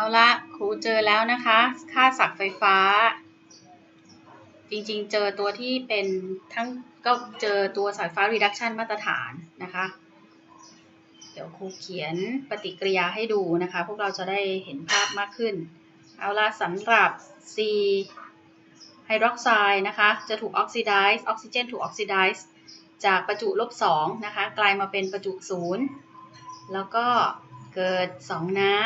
เอาละครูเจอแล้วนะคะ ค่าศักไฟฟ้า จริงๆ เจอตัวที่เป็นทั้งก็เจอตัวสายฟ้า reduction มาตรฐานนะคะ เดี๋ยวครูเขียนปฏิกิริยาให้ดูนะคะ พวกเราจะได้เห็นภาพมากขึ้น เอาละสำหรับ C ไฮดรอกไซด์นะคะ จะถูกออกซิไดซ์ออกซิเจนถูกออกซิไดซ์จากประจุลบ2นะคะ กลายมาเป็นประจุ0แล้วก็เกิด 2 น้ำ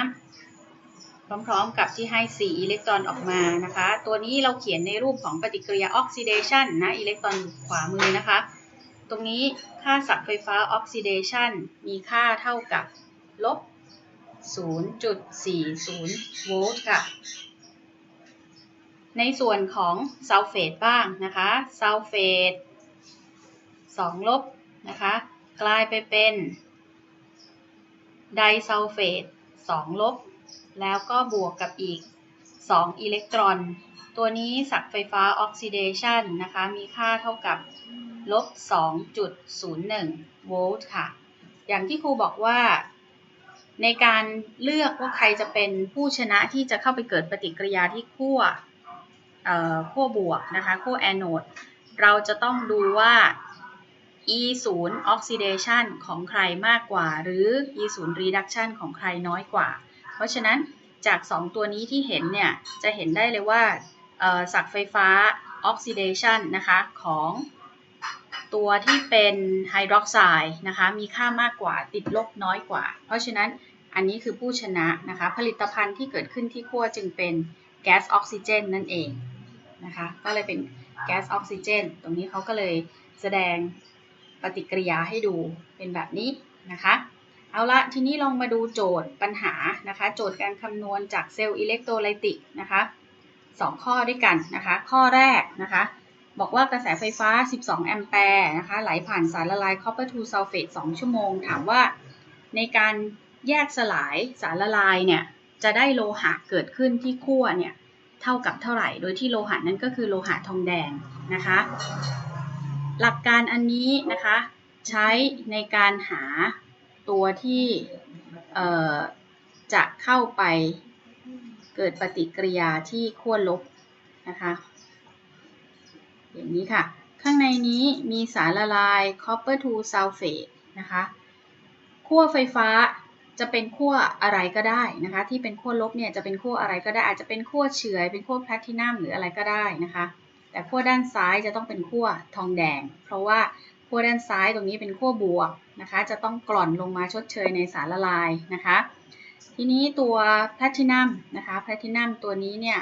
พร้อมๆกับที่ให้ 4 อิเล็กตรอนออกมานะคะ ตัวนี้เราเขียนในรูปของปฏิกิริยาออกซิเดชันนะ อิเล็กตรอนขวามือนะคะ ตรงนี้ค่าศักย์ไฟฟ้าออกซิเดชันมีค่าเท่ากับลบ 0.40 โวลต์ค่ะ ในส่วนของซัลเฟตบ้างนะคะซัลเฟต2ลบนะคะ กลายไปเป็นไดซัลเฟต2ลบ แล้วก็บวกกับอีก 2 อิเล็กตรอน ตัวนี้ศักย์ไฟฟ้าออกซิเดชันนะคะ มีค่าเท่ากับลบ 2.01 โวลต์ค่ะ อย่างที่ครูบอกว่า ในการเลือกว่าใครจะเป็นผู้ชนะที่จะเข้าไปเกิดปฏิกิริยาที่ขั้วขั้วบวกนะคะขั้วแอนโอดเราจะต้องดูว่า E 0 oxidation ของใครมากกว่า หรือ E 0 reduction ของใครน้อยกว่า เพราะฉะนั้นจาก 2 ตัวนี้ที่เห็นเนี่ย จะเห็นได้เลยว่าศักไฟฟ้า oxidation นะคะของตัวที่เป็นไฮดรอกไซด์นะคะมีค่ามากกว่าติดลบน้อยกว่า เพราะฉะนั้นอันนี้คือผู้ชนะนะคะผลิตภัณฑ์ที่เกิดขึ้นที่ขั้วจึงเป็นแก๊สออกซิเจนนั่นเองนะคะก็เลยเป็นแก๊สออกซิเจนตรงนี้เขาก็เลยแสดงปฏิกิริยาให้ดูเป็นแบบนี้นะคะ เอาละทีนี้ลองมาดูโจทย์ปัญหานะคะ โจทย์การคำนวณจากเซลล์อิเล็กโทรไลติกนะคะ2 ข้อด้วยกันนะคะ ข้อแรกนะคะ บอกว่ากระแสไฟฟ้า 12 แอมแปร์นะคะไหลผ่านสารละลาย copper to sulfate 2ชั่วโมง ถามว่าในการแยกสลายสารละลายเนี่ยจะได้โลหะเกิดขึ้นที่ขั้วเนี่ยเท่ากับเท่าไหร่ โดยที่โลหะนั้นก็คือโลหะทองแดงนะคะ หลักการอันนี้นะคะใช้ในการหา ตัวที่จะเข้าไปเกิดปฏิกิริยาที่ขั้วลบนะคะ อย่างนี้ค่ะ ข้างในนี้มีสารละลาย copper to sulfate นะคะขั้วไฟฟ้าจะเป็นขั้วอะไรก็ได้นะคะ ที่เป็นขั้วลบเนี่ยจะเป็นขั้วอะไรก็ได้อาจจะเป็นขั้วเฉื่อยเป็นขั้วแพลทินัมหรืออะไรก็ได้นะคะ แต่ขั้วด้านซ้ายจะต้องเป็นขั้วทองแดง เพราะว่า ขั้วด้านซ้ายตรงนี้เป็นขั้วบวกนะคะ จะต้องกร่อนลงมาชดเชยในสารละลายนะคะ ทีนี้ตัวแพลทินัมนะคะแพลทินัมตัวนี้เนี่ย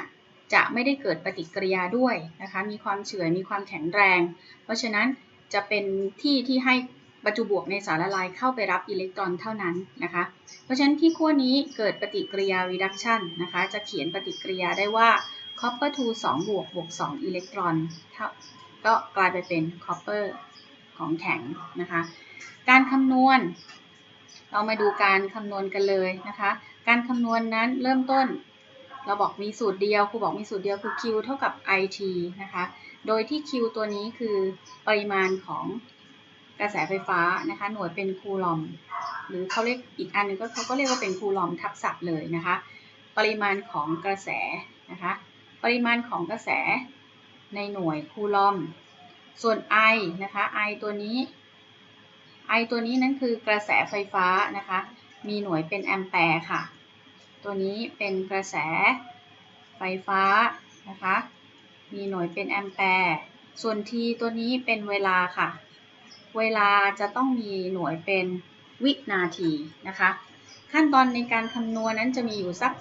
จะไม่ได้เกิดปฏิกิริยาด้วยนะคะ มีความเฉื่อย มีความแข็งแรง เพราะฉะนั้นจะเป็นที่ที่ให้ประจุบวกในสารละลายเข้าไปรับอิเล็กตรอนเท่านั้นนะคะ เพราะฉะนั้นที่ขั้วนี้เกิดปฏิกิริยา reduction นะคะ จะเขียนปฏิกิริยาได้ว่า copper to 2บวกบวก2อิเล็กตรอนก็กลายไปเป็น copper ของแข็งนะคะ การคำนวณ เรามาดูการคำนวณกันเลยนะคะ การคำนวณนั้นเริ่มต้น เราบอกมีสูตรเดียวครูบอกมีสูตรเดียวคือ Q เท่ากับ IT นะคะ โดยที่ Q ตัวนี้คือปริมาณของกระแสไฟฟ้านะคะ หน่วยเป็นคูลอม หรือเขาเรียกอีกอันนึงก็เขาก็เรียกว่าเป็นคูลอมทับศัพท์เลยนะคะ ปริมาณของกระแสนะคะ ปริมาณของกระแสในหน่วยคูลอม ส่วน I นะคะ I ตัวนี้ I ตัวนี้นั้นคือกระแสไฟฟ้านะคะ มีหน่วยเป็นแอมแปร์ค่ะ ตัวนี้เป็นกระแสไฟฟ้านะคะ มีหน่วยเป็นแอมแปร์ ส่วน T ตัวนี้เป็นเวลาค่ะ เวลาจะต้องมีหน่วยเป็นวินาทีนะคะ ขั้นตอนในการคำนวณนั้นจะมีอยู่สัก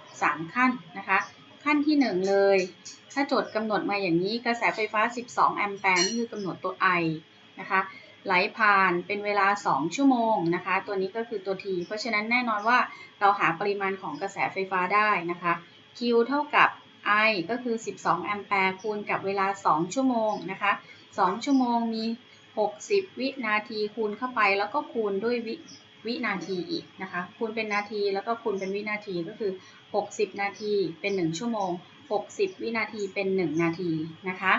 3 ขั้นนะคะ ขั้นที่ 1 เลย ถ้าโจทย์กำหนดมาอย่างนี้กระแสไฟฟ้า 12 แอมแปร์นี่คือกำหนดตัว I นะคะไหลผ่านเป็นเวลา 2 ชั่วโมงนะคะ ตัวนี้ก็คือตัว T เพราะฉะนั้นแน่นอนว่าเราหาปริมาณของกระแสไฟฟ้าได้นะคะ Q เท่ากับ I ก็คือ 12 แอมแปร์คูณกับเวลา 2 ชั่วโมงนะคะ 2 ชั่วโมงมี 60 วินาทีคูณเข้าไปแล้วก็คูณด้วยวิ วินาทีอีกนะคะคูณเป็นนาทีแล้วก็คูณเป็นวินาทีก็คือ 60 นาทีเป็น 1 ชั่วโมง 60 วินาทีเป็น 1 นาทีนะคะ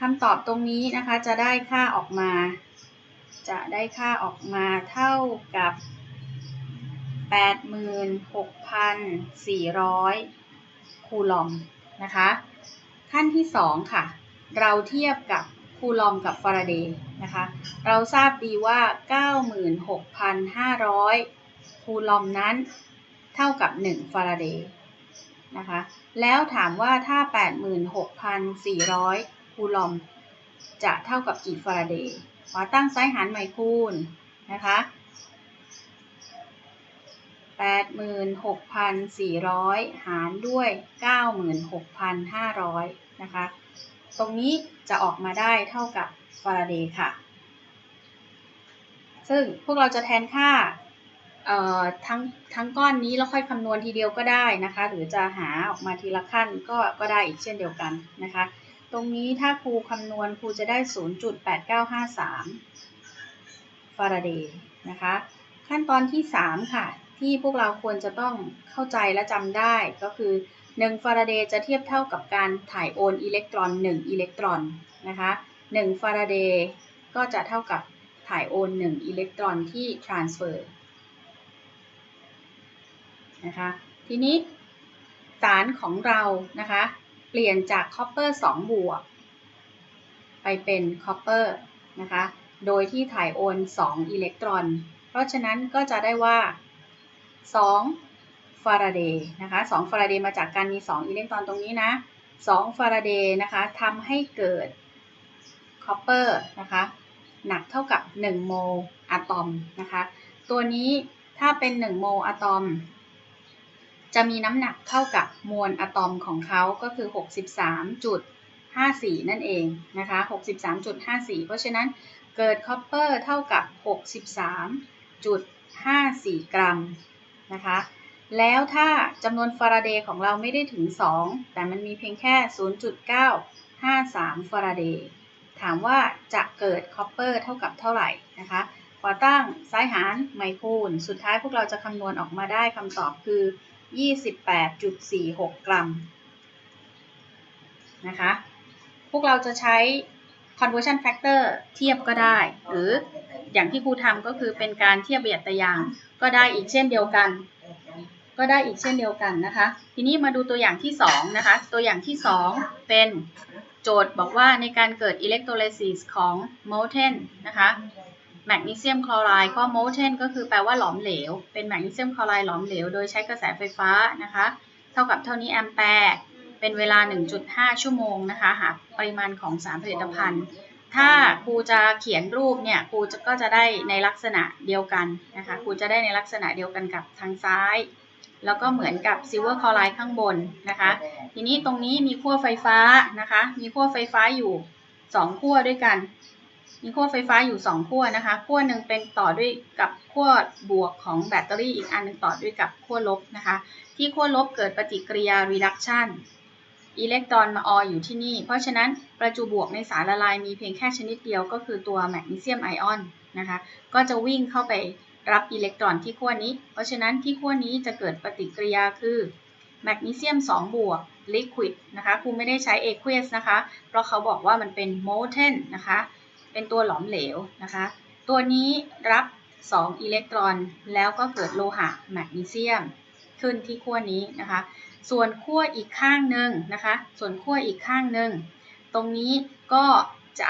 คำตอบตรงนี้นะคะจะได้ค่าออกมา จะได้ค่าออกมาเท่ากับ 86,400 คูลอมนะคะ ขั้นที่ 2 ค่ะ เราเทียบกับ คูลอมกับฟาราเดย์นะคะ เราทราบดีว่า 96,500 คูลอมนั้นเท่ากับ 1 ฟาราเดย์นะคะ แล้วถามว่าถ้า 86,400 คูลอม จะเท่ากับกี่ฟาราเดย์ขอตั้งซ้ายหารใหม่คูณนะคะ86,400 หารด้วย 96,500 นะคะ ตรงนี้จะออกมาได้เท่ากับฟาราเดย์ค่ะ ซึ่งพวกเราจะแทนค่าทั้งทั้งก้อนนี้แล้วค่อยคำนวณทีเดียวก็ได้นะคะ หรือจะหาออกมาทีละขั้นก็ก็ได้อีกเช่นเดียวกันนะคะ ตรงนี้ถ้าครูคำนวณครูจะได้ 0.8953 ฟาราเดย์นะคะ ขั้นตอนที่ 3 ค่ะ ที่พวกเราควรจะต้องเข้าใจและจำได้ก็คือ 1ฟาราเดย์จะเทียบเท่ากับการถ่ายโอนอิเล็กตรอน 1 อิเล็กตรอนนะคะ1ฟาราเดย์ก็จะเท่ากับถ่ายโอน 1 อิเล็กตรอนที่ transfer นะคะทีนี้สารของเรานะคะเปลี่ยนจากคอปเปอร์2บวก ไปเป็นคอปเปอร์นะคะโดยที่ถ่ายโอน 2 อิเล็กตรอน เพราะฉะนั้นก็จะได้ว่า 2 ฟาราเดย์นะคะ2ฟาราเดย์มาจากการมี 2 อิเล็กตรอนตรงนี้นะ2ฟาราเดย์นะคะทำให้เกิดคอปเปอร์นะคะหนักเท่ากับ 1 โมลอะตอมนะคะตัวนี้ถ้าเป็น 1 โมลอะตอม จะมีน้ำหนักเท่ากับมวลอะตอมของเขาก็คือ 63.54 นั่นเองนะคะ63.54 เพราะฉะนั้นเกิดคอปเปอร์เท่ากับ 63.54 กรัมนะคะ แล้วถ้าจำนวนฟาราเดย์ของเราไม่ได้ถึง 2 แต่มันมีเพียงแค่ 0.953 ฟาราเดย์ถามว่าจะเกิดคอปเปอร์เท่ากับเท่าไหร่นะคะขอตั้งซ้ายหารไมคูณ สุดท้ายพวกเราจะคำนวณออกมาได้คำตอบคือ 28.46 กรัมนะคะ พวกเราจะใช้ conversion factor เทียบก็ได้ หรืออย่างที่ครูทำก็คือเป็นการเทียบประหยัดตะยางก็ได้อีกเช่นเดียวกัน ก็ได้อีกเช่นเดียวกันนะคะ ทีนี้มาดูตัวอย่างที่2นะคะ ตัวอย่างที่ 2 เป็นโจทย์บอกว่าในการเกิด electrolysis ของ molten นะคะแมกนีเซียมคลอไรด์ก็ molten ก็คือแปลว่าหลอมเหลว เป็นแมกนีเซียมคลอไรด์หลอมเหลว โดยใช้กระแสไฟฟ้านะคะ เท่ากับเท่านี้แอมแปร์ เป็นเวลา 1.5 ชั่วโมงนะคะ หาปริมาณของสารผลิตภัณฑ์ ถ้าครูจะเขียนรูปเนี่ยครูจะก็จะได้ในลักษณะเดียวกันนะคะ ครูจะได้ในลักษณะเดียวกันกับทางซ้าย แล้วก็เหมือนกับซิลเวอร์คลอไรด์ข้างบนนะคะ ทีนี้ตรงนี้มีขั้วไฟฟ้านะคะ มีขั้วไฟฟ้าอยู่ 2 ขั้วด้วยกัน มีขั้วไฟฟ้าอยู่ 2 ขั้วนะคะ ขั้วหนึ่งเป็นต่อด้วยกับขั้วบวกของแบตเตอรี่อีกอันหนึงต่อด้วยกับขั้วลบนะคะ ที่ขั้วลบเกิดปฏิกิริยา reduction อิเล็กตรอนมาอออยู่ที่นี่ เพราะฉะนั้นประจุบวกในสารละลายมีเพียงแค่ชนิดเดียวก็คือตัวแมกนีเซียมไอออนนะคะ ก็จะวิ่งเข้าไป รับอิเล็กตรอนที่ขั้วนี้ เพราะฉะนั้นที่ขั้วนี้จะเกิดปฏิกิริยาคือแมกนีเซียม2 บวก liquid นะคะครูไม่ได้ใช้ aqueous นะคะ เพราะเขาบอกว่ามันเป็น molten นะคะ เป็นตัวหลอมเหลวนะคะ ตัวนี้รับ 2 อิเล็กตรอน แล้วก็เกิดโลหะแมกนีเซียมขึ้นที่ขั้วนี้นะคะ ส่วนขั้วอีกข้างหนึ่งนะคะ ส่วนขั้วอีกข้างหนึ่ง ตรงนี้ก็จะ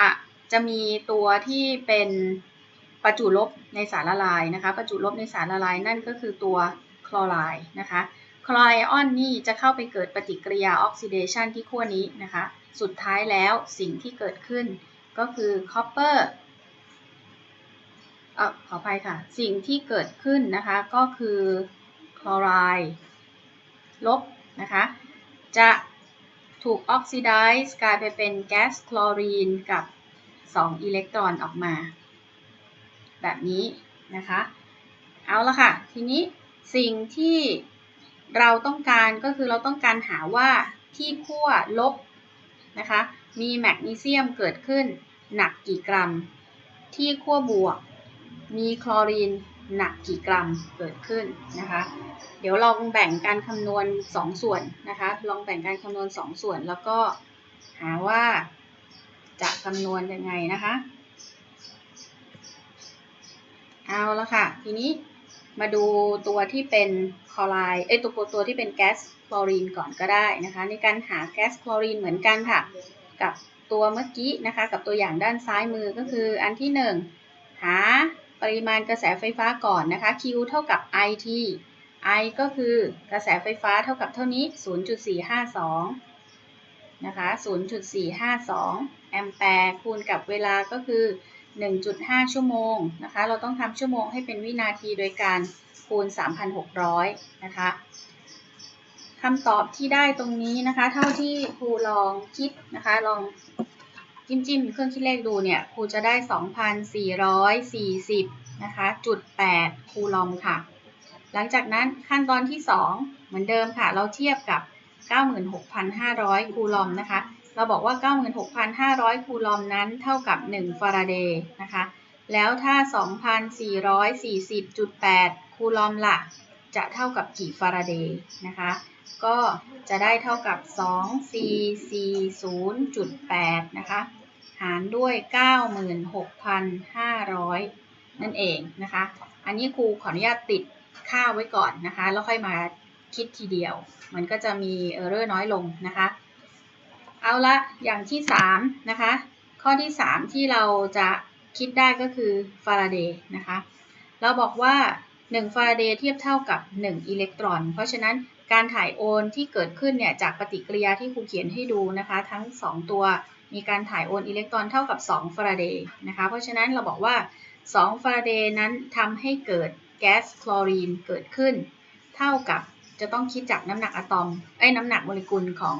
จะมีตัวที่เป็น ประจุลบในสารละลายนะคะประจุลบในสารละลายนั่นก็คือตัวคลอไรด์นะคะคลอไรออนนี่จะเข้าไปเกิดปฏิกิริยาออกซิเดชันที่ขั้วนี้นะคะ สุดท้ายแล้วสิ่งที่เกิดขึ้นก็คือคอปเปอร์เออขออภัยค่ะ สิ่งที่เกิดขึ้นนะคะก็คือคลอไรด์ลบนะคะ จะถูกออกซิไดซ์กลายไปเป็นแก๊สคลอรีนกับ 2 อิเล็กตรอนออกมา แบบนี้นะคะ เอาละค่ะ ทีนี้สิ่งที่เราต้องการก็คือเราต้องการหาว่าที่ขั้วลบนะคะ มีแมกนีเซียมเกิดขึ้นหนักกี่กรัม ที่ขั้วบวก มีคลอรีนหนักกี่กรัมเกิดขึ้นนะคะ เดี๋ยวลองแบ่งการคำนวณ 2 ส่วนนะคะ ลองแบ่งการคำนวณ 2 ส่วนแล้วก็หาว่าจะคำนวณยังไงนะคะ เอาละค่ะ ทีนี้มาดูตัวที่เป็นคลอไรด์เอ้ยตัวตัวที่เป็นแก๊สคลอรีนก่อนก็ได้นะคะ ในการหาแก๊สคลอรีนเหมือนกันค่ะ กับตัวเมื่อกี้นะคะ กับตัวอย่างด้านซ้ายมือก็คืออันที่ 1 หาปริมาณกระแสไฟฟ้าก่อนนะคะ Q เท่ากับ IT I ก็คือกระแสไฟฟ้าเท่ากับเท่านี้ 0.452 นะคะ 0.452 แอมแปร์คูณกับเวลาก็คือ 1.5 ชั่วโมงนะคะ เราต้องทำชั่วโมงให้เป็นวินาทีโดยการคูณ 3,600 นะคะคำตอบที่ได้ตรงนี้นะคะ เท่าที่ครูลองคิดนะคะ ลองจิ้มจิ้มเครื่องคิดเลขดูเนี่ยครูจะได้ 2,440 นะคะ จุด 8 คูลอมค่ะ หลังจากนั้นขั้นตอนที่ 2 เหมือนเดิมค่ะ เราเทียบกับ 96,500 คูลอมนะคะ เราบอกว่า 96,500 คูลอมนั้นเท่ากับ 1 ฟาราเดย์นะคะ แล้วถ้า 2,440.8 คูลอมล่ะ จะเท่ากับกี่ฟาราเดย์นะคะ ก็จะได้เท่ากับ 2440.8 นะคะ หารด้วย 96,500 นั่นเองนะคะ อันนี้ครูขออนุญาตติดค่าไว้ก่อนนะคะ แล้วค่อยมาคิดทีเดียว มันก็จะมีเออร์เรอร์น้อยลงนะคะ เอาละอย่างที่3นะคะ ข้อที่3ที่เราจะคิดได้ก็คือฟาราเดย์นะคะ เราบอกว่า 1 ฟาราเดย์เทียบเท่ากับ 1 อิเล็กตรอน เพราะฉะนั้นการถ่ายโอนที่เกิดขึ้นเนี่ยจากปฏิกิริยาที่ครูเขียนให้ดูนะคะ ทั้ง 2 ตัวมีการถ่ายโอนอิเล็กตรอนเท่ากับ 2 ฟาราเดย์นะคะ เพราะฉะนั้นเราบอกว่า 2 ฟาราเดย์นั้นทำให้เกิดแก๊สคลอรีนเกิดขึ้น เท่ากับจะต้องคิดจากน้ำหนักอะตอมไอ้น้ำหนักโมเลกุลของ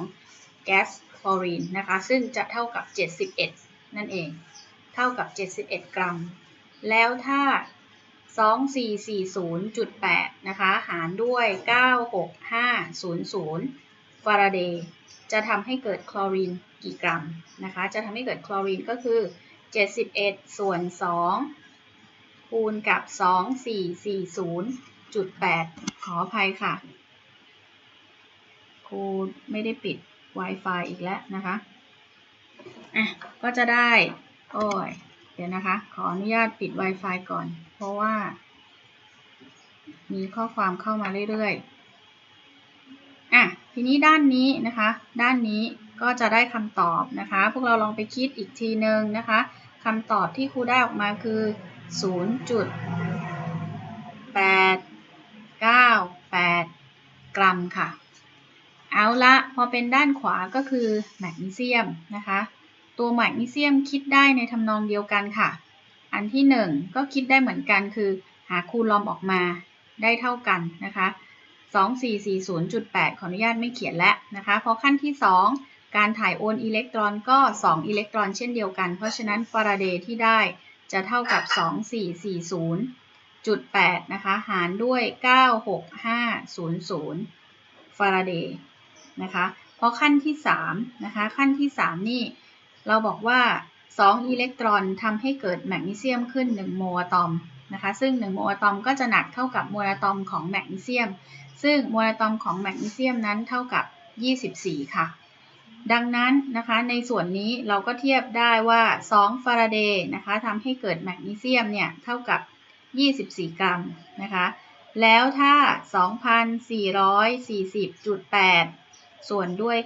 แก๊ส คลอรีนนะคะ ซึ่งจะเท่ากับ 71 นั่นเอง เท่ากับ 71 กรัม แล้วถ้า 2440.8 นะคะ หารด้วย 96500 ฟาราเดย์ จะทำให้เกิดคลอรีนกี่กรัมนะคะ จะทำให้เกิดคลอรีนก็คือ 71 ส่วน 2 คูณกับ 2440.8 ขออภัยค่ะครูไม่ได้ปิด Wi-Fi อีกแล้วนะคะอะก็จะได้ โอ้ย เดี๋ยวนะคะ ขออนุญาตปิด Wi-Fi ก่อน เพราะว่า มีข้อความเข้ามาเรื่อยๆ อะ ทีนี้ด้านนี้นะคะ ด้านนี้ก็จะได้คำตอบนะคะ พวกเราลองไปคิดอีกทีนึงนะคะคำตอบที่ครูได้ออกมาคือ 0.898 กรัมค่ะ เอาละพอเป็นด้านขวาก็คือแมกนีเซียมนะคะ ตัวแมกนีเซียมคิดได้ในทำนองเดียวกันค่ะ อันที่ 1 ก็คิดได้เหมือนกันคือ หาคูลอมออกมาได้เท่ากันนะคะ 2440.8 ขออนุญาตไม่เขียนแล้วนะคะ พอขั้นที่ 2 การถ่ายโอนอิเล็กตรอนก็ 2 อิเล็กตรอนเช่นเดียวกัน เพราะฉะนั้นฟาราเดย์ที่ได้จะเท่ากับ 2440.8 นะคะ หารด้วย 96500 ฟาราเดย์ นะคะพอขั้นที่3นะคะขั้นที่ 3 นี่ เราบอกว่า 2 อิเล็กตรอนทำให้เกิดแมกนีเซียมขึ้น 1 โมอะตอมนะคะซึ่ง 1 โมอะตอมก็จะหนักเท่ากับโมอะตอมของแมกนีเซียม ซึ่งโมอะตอมของแมกนีเซียมนั้นเท่ากับ 24 ค่ะ ดังนั้นนะคะในส่วนนี้เราก็เทียบได้ว่า 2 ฟาราเดย์นะคะทำให้เกิดแมกนีเซียมเนี่ยเท่ากับ 24 กรัมนะคะแล้วถ้า 2,440.8 ส่วนด้วย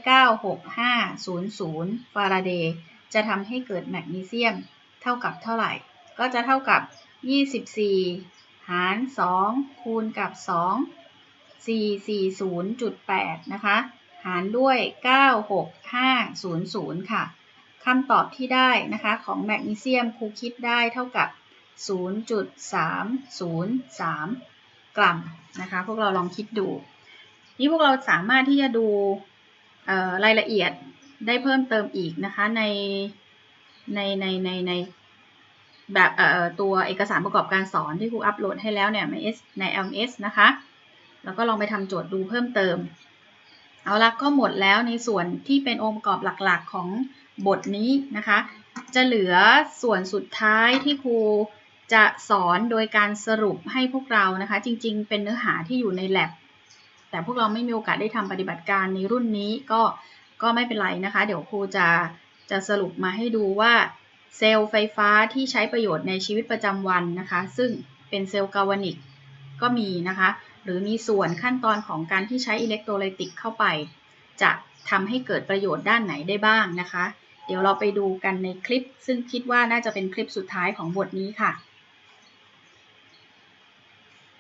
96500 ฟาราเดย์จะทำให้เกิดแมกนีเซียมเท่ากับเท่าไหร่ ก็จะเท่ากับ 24 หาร 2 คูณกับ 2 440.8 นะคะ หารด้วย 96500 ค่ะคำตอบที่ได้นะคะของแมกนีเซียมครูคิดได้เท่ากับ 0.303 กรัมนะคะ พวกเราลองคิดดู นี่พวกเราสามารถที่จะดูรายละเอียดได้เพิ่มเติมอีกนะคะในในในในในแบบตัวเอกสารประกอบการสอนที่ครูอัปโหลดให้แล้วเนี่ยใน S ใน LMS นะคะ แล้วก็ลองไปทำโจทย์ดูเพิ่มเติม เอาละก็หมดแล้วในส่วนที่เป็นองค์ประกอบหลักๆของบทนี้นะคะ จะเหลือส่วนสุดท้ายที่ครูจะสอนโดยการสรุปให้พวกเรานะคะ จริงๆ เป็นเนื้อหาที่อยู่ใน lab แต่พวกเราไม่มีโอกาสได้ทำปฏิบัติการในรุ่นนี้ก็ก็ไม่เป็นไรนะคะ เดี๋ยวครูจะจะสรุปมาให้ดูว่าเซลล์ไฟฟ้าที่ใช้ประโยชน์ในชีวิตประจำวันนะคะ ซึ่งเป็นเซลล์กาวานิกก็มีนะคะ หรือมีส่วนขั้นตอนของการที่ใช้อิเล็กโทรไลติกเข้าไป จะทำให้เกิดประโยชน์ด้านไหนได้บ้างนะคะ เดี๋ยวเราไปดูกันในคลิป ซึ่งคิดว่าน่าจะเป็นคลิปสุดท้ายของบทนี้ค่ะ